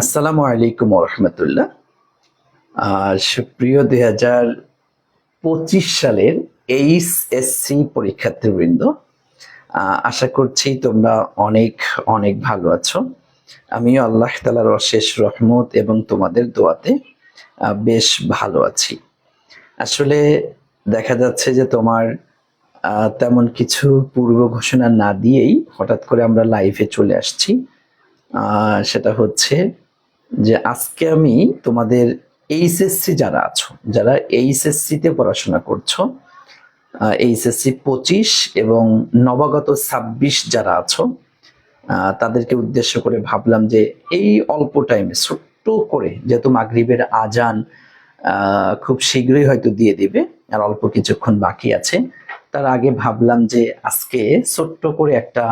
আসসালামু আলাইকুম রহমতুল্লাহ। আর সুপ্রিয় দুই হাজার পঁচিশ সালের এইচ এসসি পরীক্ষার্থীবৃন্দ আশা করছি তোমরা অনেক অনেক ভালো আছো। আমিও আল্লাহ তালার অশেষ রহমত এবং তোমাদের দোয়াতে বেশ ভালো আছি। আসলে দেখা যাচ্ছে যে তোমার তেমন কিছু পূর্ব ঘোষণা না দিয়েই হঠাৎ করে আমরা লাইভে চলে আসছি। সেটা হচ্ছে যে আজকে আমি তোমাদের এইচএসসি যারা আছো, যারা এইচএসসি তে পড়াশোনা করছ এইচএসসি পঁচিশ এবং নবাগত ছাব্বিশ যারা আছো তাদেরকে উদ্দেশ্য করে ভাবলাম যে এই অল্প টাইমে ছোট্ট করে, যেহেতু মাগরিবের আজান খুব শীঘ্রই হয়তো দিয়ে দিবে, আর অল্প কিছুক্ষণ বাকি আছে, তার আগে ভাবলাম যে আজকে ছোট্ট করে একটা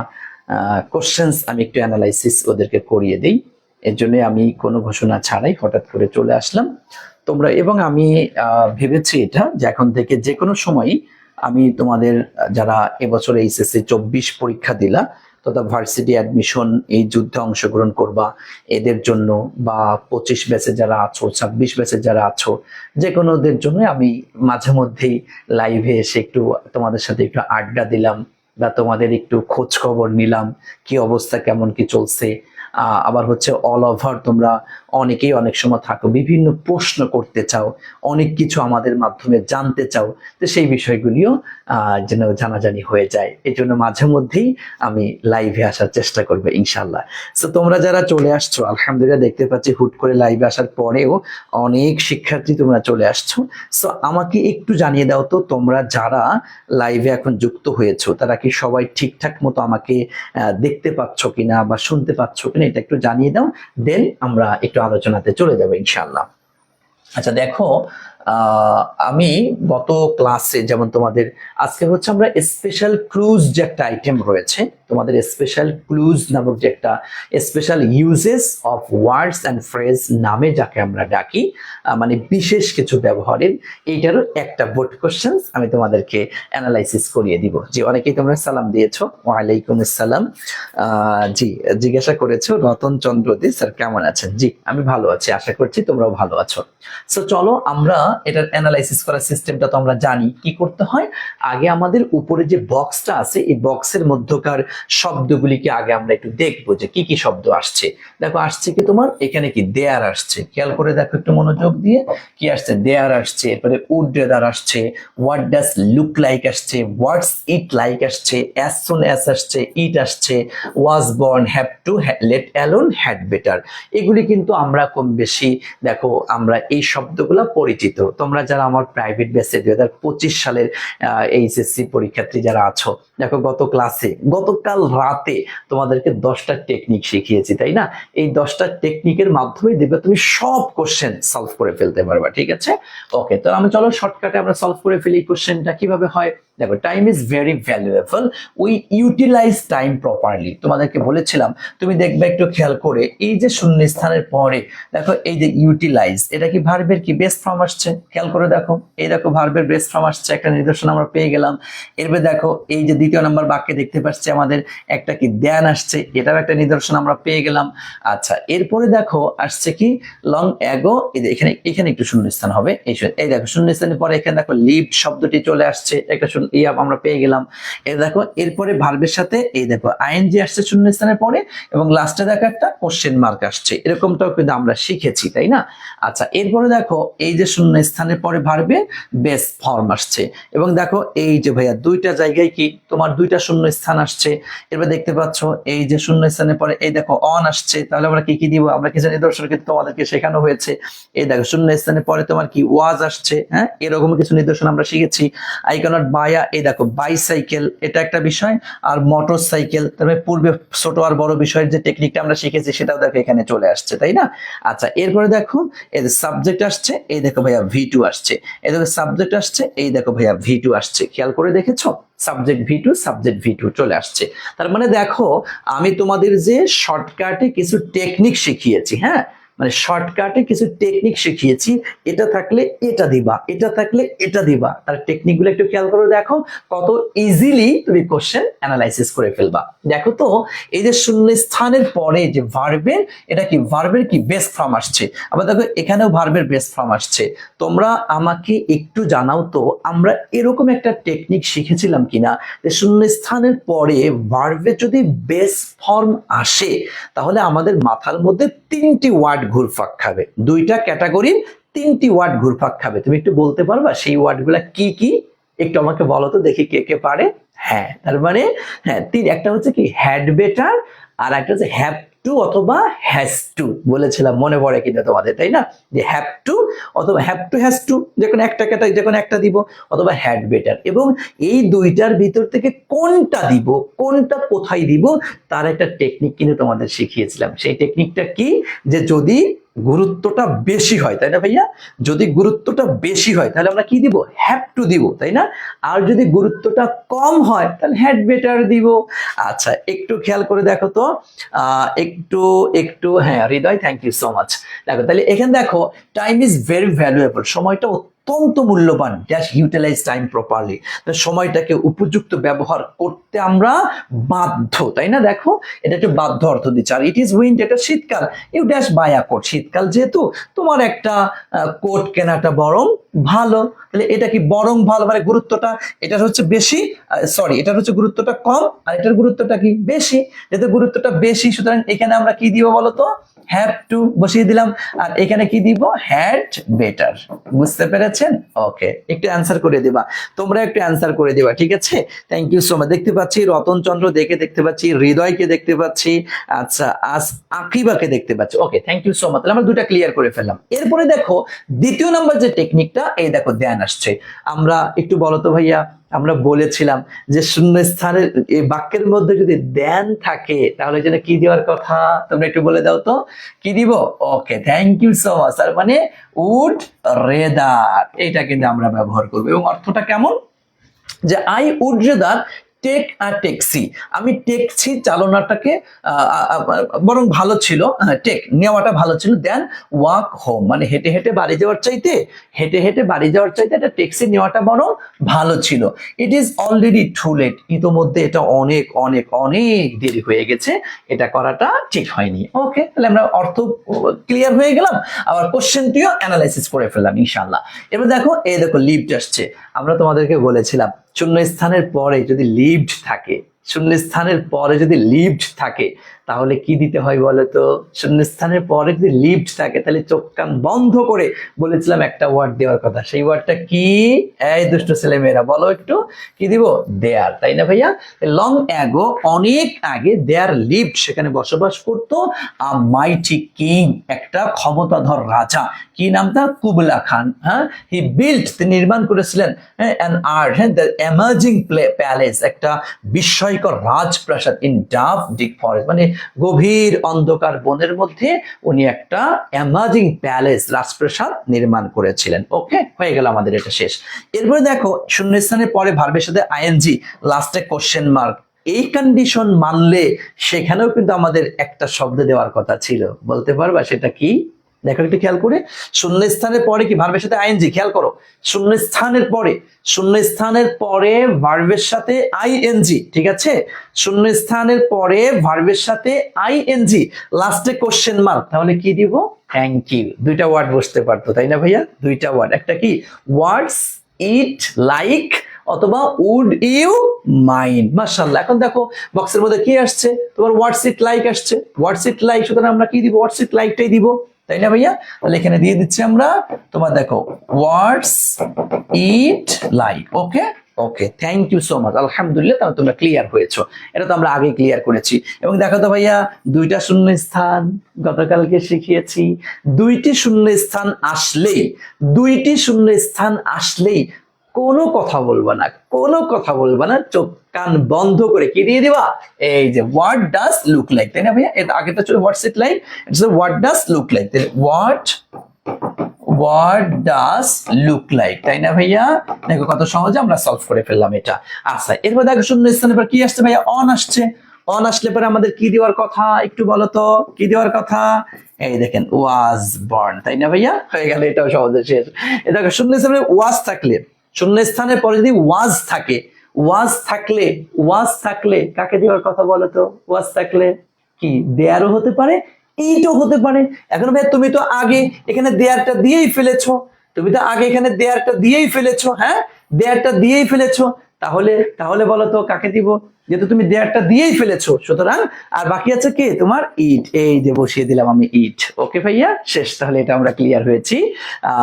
কোশ্চেন্স আমি একটু অ্যানালাইসিস ওদেরকে করিয়ে দিই। এর জন্য আমি কোনো ঘোষণা ছাড়াই হঠাৎ করে চলে আসলাম। তোমরা এবং আমি ভেবেছি এটা যে এখন থেকে যে কোনো সময়ই আমি তোমাদের, যারা এবছর এইচএসসি চব্বিশ পরীক্ষা দিলা, তথা ভার্সিটি অ্যাডমিশন এই যুদ্ধে অংশগ্রহণ করবা, এদের জন্য বা পঁচিশ ব্যাচে যারা আছো, ছাব্বিশ ব্যাচে যারা আছো, যে কোনোদের জন্য আমি মাঝে মধ্যেই লাইভে এসে একটু তোমাদের সাথে একটু আড্ডা দিলাম বা তোমাদের একটু খোঁজ খবর নিলাম, কি অবস্থা, কেমন কি চলছে আবার হচ্ছে অল ওভার তোমরা অনেকেই অনেক সময় থাকো, বিভিন্ন প্রশ্ন করতে চাও, অনেক কিছু আমাদের মাধ্যমে জানতে চাও, তো সেই বিষয়গুলিও যেন জানাজানি হয়ে যায়। এই জন্য মাঝে মধ্যেই আমি লাইভে আসার চেষ্টা করব ইনশাল্লাহ তো তোমরা যারা চলে আসছো, আলহামদুলিল্লাহ দেখতে পাচ্ছি হুট করে লাইভে আসার পরেও অনেক শিক্ষার্থী তোমরা চলে আসছো। সো আমাকে একটু জানিয়ে দাও তো, তোমরা যারা লাইভে এখন যুক্ত হয়েছো, তারা কি সবাই ঠিকঠাক মতো আমাকে দেখতে পাচ্ছ কিনা বা শুনতে পাচ্ছ কিনা? এটা একটু জানিয়ে দাও দেন আমরা একটু আলোচনাতে চলে যাব ইনশাল্লাহ আচ্ছা দেখো আমি গত ক্লাসে যেমন তোমাদের, আজকে হচ্ছে আমরা স্পেশাল ক্লুজ যে একটা আইটেম রয়েছে, তোমাদের স্পেশাল ক্লুজ নামক যে একটা special uses of words and phrase নামে যাকে আমরা ডাকি মানে বিশেষ কিছু ব্যবহারের, এইটারও একটা বোর্ড কোশ্চেন আমি তোমাদেরকে অ্যানালাইসিস করিয়ে দিব। জি, অনেকেই তোমরা সালাম দিয়েছ, ওয়ালাইকুম আসসালাম। জি, জিজ্ঞাসা করেছ, রতন চন্দ্র দে স্যার কেমন আছেন? জি, আমি ভালো আছি, আশা করছি তোমরাও ভালো আছো। সো চলো আমরা এটার অ্যানালাইসিস করার সিস্টেমটা তো আমরা জানি। কি করতে হয়? আগে আমাদের উপরে যে বক্সটা আছে, এই বক্সের মধ্যকার শব্দগুলিকে আগে আমরা একটু দেখব যে কি কি শব্দ আসছে। দেখো, আসছে কি তোমার? এখানে কি দেয়ার আসছে। খেয়াল করে দেখো একটু মনোযোগ দিয়ে। কি আসছে? দেয়ার আসছে। এরপরে উড আসছে। হোয়াট ডাস লুক লাইক আসছে? হোয়াটস ইট লাইক আসছে? অ্যাজ সুন অ্যাজ আসছে ইট আসছে। Was born have to let alone had better এগুলি কিন্তু আমরা কম বেশি, দেখো, আমরা এই শব্দগুলো পরিচিত। তোমরা যারা আমার প্রাইভেট বেসে দুই সালের এইচএসসি পরীক্ষার্থী যারা আছো দেখো, গত ক্লাসে গতকাল রাতে তোমাদেরকে দশটা টেকনিক শিখিয়েছি, তাই না? এই দশটা টেকনিকের মাধ্যমে দেখবে তুমি সব কোশ্চেন সলভ করে ফেলতে পারবা, ঠিক আছে? ওকে তো আমরা চলো শর্টকাটে আমরা সলভ করে ফেলি কোশ্চেনটা কীভাবে হয়? দেখো time is very valuable we utilise time properly তোমাদেরকে বলেছিলাম, তুমি দেখবে একটু খেয়াল করে, এই যে শূন্য স্থানের পরে, দেখো, এই যে ইউটিলাইজ এটা কি ভার্বের কি বেস্ট ফর্ম আসছে? খেয়াল করে দেখো, এই দেখো ভার্বের বেস্ট ফর্ম আসছে, একটা নিদর্শন আমরা পেয়ে গেলাম। এরপরে দেখো, এই যে দ্বিতীয় নাম্বার বাক্যে দেখতে পাচ্ছি আমাদের একটা কি দেন আসছে, এটাও একটা নিদর্শন আমরা পেয়ে গেলাম। আচ্ছা এরপরে দেখো আসছে কি? লং অ্যাগো এখানে এখানে একটু শূন্যস্থান হবে। এই এই দেখো শূন্যস্থানের পরে এখানে দেখো লিভ শব্দটি চলে আসছে একটা শূন্য আমরা পেয়ে গেলাম। এই দেখো, এরপরে ভার্বের সাথে, এই দেখো আইএনজি আসছে শূন্যস্থানের পরে, এবং লাস্টে দেখো একটা কোশ্চেন মার্ক আসছে, এরকমটাও কিন্তু আমরা শিখেছি, তাই না? আচ্ছা এরপরে দেখো, এই যে শূন্য স্থানের পরে ভার্বে বেস ফর্ম আসছে, এবং দেখো, এই যে ভাইয়া, দুইটা জায়গায় কি তোমার দুইটা শূন্য স্থান আসছে। এরপর দেখতে পাচ্ছ, এই যে শূন্য স্থানের পরে এই দেখো অন আসছে। তাহলে আমরা কি কি দিব? আমরা কিছু নিদর্শন কিন্তু তোমাদেরকে শেখানো হয়েছে। এই দেখো শূন্য স্থানের পরে তোমার কি ওয়াজ আসছে হ্যাঁ? এরকম কিছু নিদর্শন আমরা শিখেছি। আই ক্যানট বায়া, এই দেখো বাইসাইকেল এটা একটা বিষয়, আর মোটর সাইকেল তবে পূর্বে ছোট আর বড় বিষয়ের যে টেকনিকটা আমরা শিখেছি, সেটাও দেখো এখানে চলে আসছে, তাই না? আচ্ছা এরপরে দেখো, এই যে সাবজেক্ট আসছে, এই দেখো ভাইয়া ভি টু আসছে। এই দেখো সাবজেক্ট আসছে, এই দেখো ভাইয়া ভি টু আসছে। খেয়াল করে দেখেছ? Subject V two subject V two চলে আসছে। তার মানে দেখো, আমি তোমাদের যে শর্টকাটে কিছু টেকনিক শিখিয়েছি হ্যাঁ? মানে শর্টকাটে কিছু টেকনিক শিখিয়েছি। এটা থাকলে এটা দিবা, এটা থাকলে এটা দিবা। তার টেকনিকগুলো একটু খেয়াল করে দেখো, কত ইজিলি তুমি কোশ্চেন অ্যানালাইসিস করে ফেলবা। দেখো তো, এই যে শূন্য স্থানের পরে যে ভার্বের এটা কি ভার্বের কি বেস্ট ফর্ম আসছে। আবার দেখো, এখানেও ভার্বের বেস্ট ফর্ম আসছে। তোমরা আমাকে একটু জানাও তো, আমরা এরকম একটা টেকনিক শিখেছিলাম কিনা? যে শূন্য স্থানের পরে ভার্বের যদি বেস ফর্ম আসে, তাহলে আমাদের মাথার মধ্যে তিনটি ওয়ার্ড ঘুরফাক খাবে। দুইটা ক্যাটাগরির তিনটি ওয়ার্ড ঘুরফাক খাবে। তুমি একটু বলতে পারবা সেই ওয়ার্ডগুলা কি কি? একটু আমাকে বলো তো, দেখি কে কে পারে। হ্যাঁ তার মানে হ্যাঁ তিন, একটা হচ্ছে কি হ্যাড বেটার আর একটা হচ্ছে হ্যাভ টু অথবা হ্যাজ টু বলেছিলাম, মনে পড়ে কিনা তোমাদের, তাই না? যে হ্যাভ টু অথবা হ্যাভ টু হ্যাজ টু যে কোনো একটা ক্যাটাগরি যে কোনো একটা দিব, অথবা হ্যাড বেটার এবং এই দুইটার ভিতর থেকে কোনটা দিব, কোনটা কোথায় দিব, তার একটা টেকনিক কিন্তু তোমাদের শিখিয়েছিলাম। সেই টেকনিকটা কি? যে যদি গুরুত্বটা বেশি হয়, তাই না ভাইয়া? যদি গুরুত্বটা বেশি হয়, তাহলে আমরা কি দিব? হ্যাভ টু দিব, তাই না? আর যদি গুরুত্বটা কম হয়, তাহলে হ্যাড বেটার দিব। আচ্ছা একটু খেয়াল করে দেখো তো। একটু একটু হ্যাঁ Hriday thank you so much দেখো, তাহলে এখানে দেখো টাইম ইজ ভেরি ভ্যালুয়েবল সময়টা অত্যন্ত মূল্যবান ড্যাশ ইউটিলাইজ টাইম প্রপারলি সময়টাকে উপযুক্ত ব্যবহার করতে আমরা বাধ্য, তাই না? দেখো, এটা একটা বাধ্য অর্থ দিচ্ছে। আর ইট ইজ উইন্ড এটা শীতকাল। ইউ ড্যাশ আ কোট শীতকাল যেহেতু তোমার একটা কোট কেনাটা বরং ভালো। তাহলে এটা কি বরং ভালো? মানে গুরুত্বটা এটা হচ্ছে বেশি সরি এটার হচ্ছে গুরুত্বটা কম আর এটার গুরুত্বটা কি বেশি? যেহেতু গুরুত্বটা বেশি, সুতরাং এখানে আমরা কি দিব বলো তো হ্যাভ টু বসিয়ে দিলাম। আর এখানে কি দিব? হ্যাড বেটার বুঝতে পেরেছেন? ওকে একটু অ্যান্সার করে দিবা। তোমরা একটু অ্যান্সার করে দিবা, ঠিক আছে? থ্যাংক ইউ সো মাচ দেখতে পাচ্ছি রতন চন্দ্র দেখে দেখতে পাচ্ছি, হৃদয়কে দেখতে পাচ্ছি আচ্ছা আজ আকিবাকে দেখতে পাচ্ছি। Okay thank you so much তাহলে আমরা দুটা ক্লিয়ার করে ফেললাম। এরপরে দেখো, দ্বিতীয় নাম্বার যে টেকনিকটা এই দেখো ধ্যান আসছে। আমরা একটু বলতো ভাইয়া, আমরা বলেছিলাম যে শূন্য স্থানের এই বাক্যের মধ্যে যদি দেন থাকে, তাহলে যেন কি দেওয়ার কথা? তোমরা একটু বলে দাও তো। কি দিব? Okay thank you so much তার মানে উড রেদার। এটা কিন্তু আমরা ব্যবহার করব। এবং অর্থটা কেমন? যে I would rather take a taxi আমি টেক্সি চালনাটাকে বরং ভালো ছিল টেক নেওয়াটা ভালো ছিল। দেন ওয়াক হোম মানে হেঁটে হেঁটে বাড়ি যাওয়ার চাইতে, হেঁটে হেঁটে বাড়ি যাওয়ার চাইতে একটা ট্যাক্সি নেওয়াটা বরং ভালো ছিল। It is already too late ইতোমধ্যে এটা অনেক অনেক অনেক দেরি হয়ে গেছে। এটা করাটা ঠিক হয়নি। ওকে তাহলে আমরা অর্থ ক্লিয়ার হয়ে গেলাম। আবার কোশ্চেনটিও অ্যানালাইসিস করে ফেললাম ইনশাল্লাহ এবার দেখো, এই দেখো লিফট আসছে। আমরা তোমাদেরকে বলেছিলাম শূন্য স্থানের পরে যদি লিভড থাকে শূন্য স্থানের পরে যদি লিভড থাকে তাহলে কি দিতে হয় বলো তো শূন্য স্থানের পরে যদি লিফট থাকে, তাহলে চোখ কান বন্ধ করে বলেছিলাম একটা ওয়ার্ড দেওয়ার কথা। সেই ওয়ার্ডটা কি? এই দুষ্ট ছেলে মেয়েরা বলো একটু। কি দিব? দেয়ার, তাই না ভাইয়া? লং অ্যাগো অনেক আগে দেয়ার লিফট সেখানে বসবাস করতো আ মাইটি কিং একটা ক্ষমতাধর রাজা। কি নাম তার কুবলা খান হ্যাঁ? হি বিল্ড তিনি নির্মাণ করেছিলেন অ্যান আর্ট হ্যাঁ দ্য এমার্জিং প্যালেস একটা বিস্ময়কর রাজপ্রাসাদ ইন ডাফ ডিক ফরেস্ট মানে গভীর অন্ধকার বনের মধ্যে উনি একটা অ্যামাজিং প্যালেস রাজপ্রাসাদ নির্মাণ করেছিলেন। ওকে, হয়ে গেল আমাদের এটা শেষ। এরপরে দেখো, শূন্যস্থানের পরে ভার্বের সাথে আইএনজি লাস্টে কোশ্চেন মার্ক এই কন্ডিশন মানলে সেখানেও কিন্তু আমাদের একটা শব্দ দেওয়ার কথা ছিল। বলতে পারবা সেটা কি? দেখো একটু খেয়াল করে শূন্য স্থানের পরে কি ভার্বের সাথে আইএনজি খেয়াল করো শূন্য স্থানের পরে শূন্য স্থানের পরে ভার্বের সাথে আইএনজি ঠিক আছে? শূন্য স্থানের পরে ভার্বের সাথে আইএনজি লাস্টে কোশ্চেন মার্ক তাহলে কি দিব? থ্যাংক ইউ দুইটা ওয়ার্ড বসতে পারতো, তাই না ভাইয়া? দুইটা ওয়ার্ড একটা কি? ওয়ার্ডস ইট লাইক অথবা উড ইউ মাইন্ড মার্শাল্লাহ এখন দেখো বক্সের মধ্যে কি আসছে? তোমার হোয়াটস ইট লাইক আসছে হোয়াটস ইট লাইক সুতরাং আমরা কি দিব? হোয়াটস ইট লাইকটাই দিব। তাই না ভাইয়া? তাহলে এখানে দিয়ে দিচ্ছি আমরা, তোমার দেখো words it like okay okay thank you so much আলহামদুলিল্লাহ, তাহলে তোমরা ক্লিয়ার হয়েছো। এটা তো আমরা আগে ক্লিয়ার করেছি। এবং দেখো তো ভাইয়া, দুইটা শূন্য স্থান গতকালকে শিখিয়েছি। দুইটি শূন্য স্থান আসলেই, দুইটি শূন্য স্থান আসলেই কোনো কথা বলবা না, কোনো কথা বলবা না, চোখ কান বন্ধ করে কি দিয়ে দিবা? এই যে হোয়াট ডাস লুক লাইক তাই না ভাইয়া? এর আগেটা ছিল what's it like it's what does look like what what does look like তাই না ভাইয়া? দেখো কত সহজে আমরা সলভ করে ফেললাম এটা। আচ্ছা এরপর দেখো শূন্য স্থানের পর কি আসছে ভাইয়া? অন আসছে। অন আসলে পরে আমাদের কি দেওয়ার কথা? একটু বলো তো, কি দেওয়ার কথা? এই দেখেন ওয়াজ বর্ন তাই না ভাইয়া? হয়ে গেল, এটাও সহজে শেষ। এটা শূন্য স্থানে ওয়াজ থাকলে শূন্য স্থানে পরে যদি ওয়াজ থাকে, ওয়াজ থাকলে ওয়াজ থাকলে কাকে দেওয়ার কথা বলো তো? ওয়াজ থাকলে কি? দেয়ারও হতে পারে ইটও হতে পারে। এখন ভাই, তুমি তো আগে এখানে দেয়ারটা দিয়েই ফেলেছো। তুমি তো আগে এখানে দেয়ারটা দিয়েই ফেলেছো হ্যাঁ? দেয়ারটা দিয়েই ফেলেছো। তাহলে তাহলে বলো তো, কাকে দিব? যেহেতু তুমি দেয়ারটা দিয়েই ফেলেছো, সুতরাং, আর বাকি আছে কি? তোমার ইট। এই যে বসিয়ে দিলাম আমি ইট। ওকে ভাইয়া? শেষ, তাহলে এটা আমরা ক্লিয়ার হয়েছি।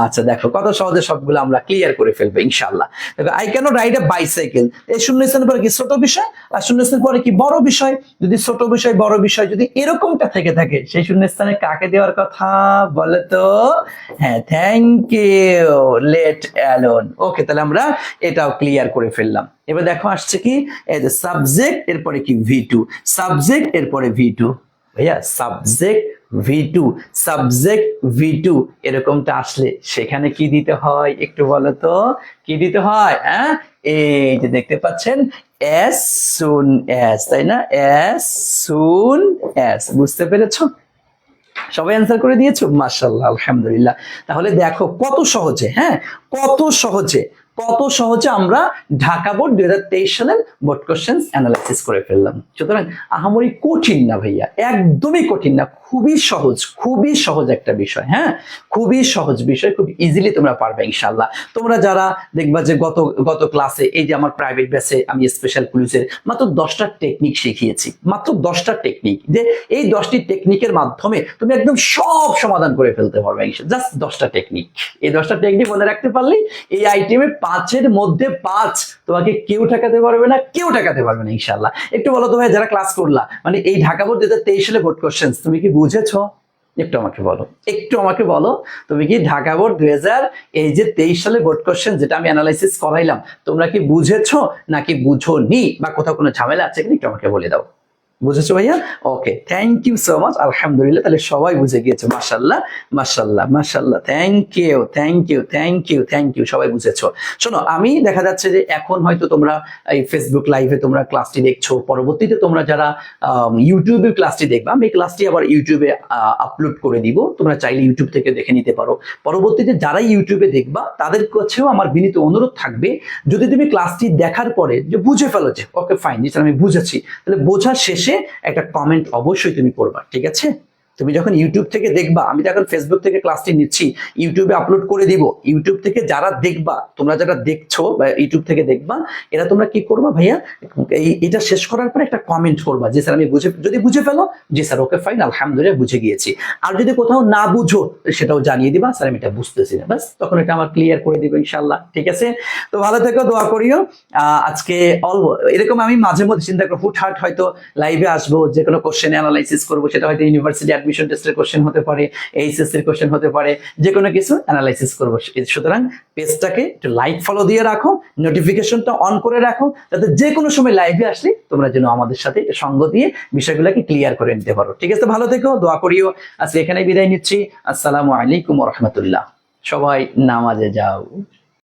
আচ্ছা দেখো, কত সহজে সবগুলো আমরা ক্লিয়ার করে ফেলব ইনশাল্লাহ দেখো I can ride a bicycle এই শূন্য স্থানের পরে কি ছোট বিষয়? আর শূন্য স্থানের পরে কি বড় বিষয়? যদি ছোট বিষয়, বড় বিষয়, যদি এরকমটা থেকে থাকে, সেই শূন্য স্থানে কাকে দেওয়ার কথা? বলে তো। হ্যাঁ thank you let alone okay, তাহলে আমরা এটাও ক্লিয়ার করে ফেললাম। এবার দেখো আসছে কি? সাবজেক্ট এরপরে কি? ভি টু সাবজেক্ট এরপরে ভি টু ভাইয়া subject V two subject V two এরকমটা আসলে সেখানে কি দিতে হয়? একটু বলো তো। কি দিতে হয় হ্যাঁ? এই যে দেখতে পাচ্ছেন এস সুন এস তাই না? এস সুন এস বুঝতে পেরেছ? সবাই অ্যান্সার করে দিয়েছ? মাশাল্লাহ আলহামদুলিল্লাহ। তাহলে দেখো কত সহজে হ্যাঁ? কত সহজে কত সহজে আমরা ঢাকা বোর্ড দুই হাজার তেইশ সালের বোর্ড কোশ্চেন অ্যানালাইসিস করে ফেললাম। সুতরাং আহামরি কঠিন না ভাইয়া, একদমই কঠিন না, খুবই সহজ খুবই সহজ একটা বিষয় হ্যাঁ? খুবই সহজ বিষয়, খুব ইজিলি তোমরা পারবে ইনশাল্লাহ তোমরা যারা দেখবা যে গত গত ক্লাসে এই যে আমার প্রাইভেট ব্যাচে আমি স্পেশাল পুলিশের মাত্র দশটা টেকনিক শিখিয়েছি, মাত্র দশটা টেকনিক যে এই দশটি টেকনিকের মাধ্যমে তুমি একদম সব সমাধান করে ফেলতে পারবে জাস্ট দশটা টেকনিক এই দশটা টেকনিক মনে রাখতে পারলেই এই আইটেমে পাঁচের মধ্যে পাঁচ তোমাকে কেউ ঠেকাতে পারবে না, কেউ ঠেকাতে পারবে না ইনশাল্লাহ একটু বলো তো ভাই, যারা ক্লাস করলা মানে এই ঢাকা বোর্ড দু সালে বোর্ড কোশ্চেন তুমি কি বুঝেছ? একটু আমাকে বলো, একটু আমাকে বলো, তুমি কি ঢাকা বোর্ড দুই হাজার এই যে তেইশ সালে বোর্ড কোশ্চেন যেটা আমি অ্যানালাইসিস করাইলাম, তোমরা কি বুঝেছ নাকি বুঝো নি বা কোথাও কোনো ঝামেলা আছে কিনা একটু আমাকে বলে দাও। বুঝেছ ভাইয়া? Okay thank you so much আলহামদুলিল্লাহ, তাহলে সবাই বুঝে গিয়েছে মাশাল্লাহ মাশাল্লাহ মাশাল্লাহ thank you thank you thank you thank you সবাই বুঝেছ। শোনো, আমি দেখা যাচ্ছে যে এখন হয়তো তোমরা এই ফেসবুক লাইভে তোমরা ক্লাসটি দেখছ, পরবর্তীতে তোমরা যারা ইউটিউবে ক্লাসটি দেখবা, আমি ক্লাসটি আবার ইউটিউবে আপলোড করে দিব, তোমরা চাইলে ইউটিউব থেকে দেখে নিতে পারো। পরবর্তীতে যারা ইউটিউবে দেখবা, তাদের কাছেও আমার বিনীত অনুরোধ থাকবে, যদি তুমি ক্লাসটি দেখার পরে যে বুঝে ফেলো যে ওকে ফাইন আমি বুঝেছি, তাহলে বোঝার শেষে একটা কমেন্ট অবশ্যই তুমি করবা ঠিক আছে? তুমি যখন ইউটিউব থেকে দেখবা, আমি যখন ফেসবুক থেকে ক্লাসটি নিচ্ছি ইউটিউবে আপলোড করে দিব। ইউটিউব থেকে যারা দেখবা, তোমরা যারা দেখছ বা ইউটিউব থেকে দেখবা, এরা তোমরা কি করবা ভাইয়া? এই, এটা শেষ করার পরে একটা কমেন্ট করবা, যে, স্যার, আমি বুঝে, যদি বুঝে ফেলো, যে, স্যার ওকে ফাইন আলহামদুলিল্লাহ, বুঝে গিয়েছি। আর যদি কোথাও না বুঝো, সেটাও জানিয়ে দিবা, স্যার, আমি এটা বুঝতেছি না। বাস তখন এটা আমার ক্লিয়ার করে দিবে ইনশাল্লাহ ঠিক আছে? তো ভালো থেকো, দোয়া করিও। আজকে অল, এরকম আমি মাঝে মধ্যে চিন্তা করি হুটহাট হয়তো লাইভে আসব যে কোনো কোশ্চেন অ্যানালাইসিস করব, সেটা হয়তো ইউনিভার্সিটি অ্যাডমিশন টেস্টের কোশ্চেন হতে পারে এইচএসসির কোশ্চেন হতে পারে যে কোনো কিছু অ্যানালাইসিস করব। সুতরাং পেজটাকে একটু লাইক ফলো দিয়ে রাখো নোটিফিকেশনটা অন করে রাখো, যাতে যে কোনো সময় লাইভে আসলে তোমরা যেন আমাদের সাথে সঙ্গ দিয়ে বিষয়গুলোকে ক্লিয়ার করে নিতে পারো। ঠিক আছে, ভালো থেকো, দোয়া করিও। আজকে এখানে বিদায় নিচ্ছি। আসসালামু আলাইকুম রহমতুল্লাহ। সবাই নামাজে যাও।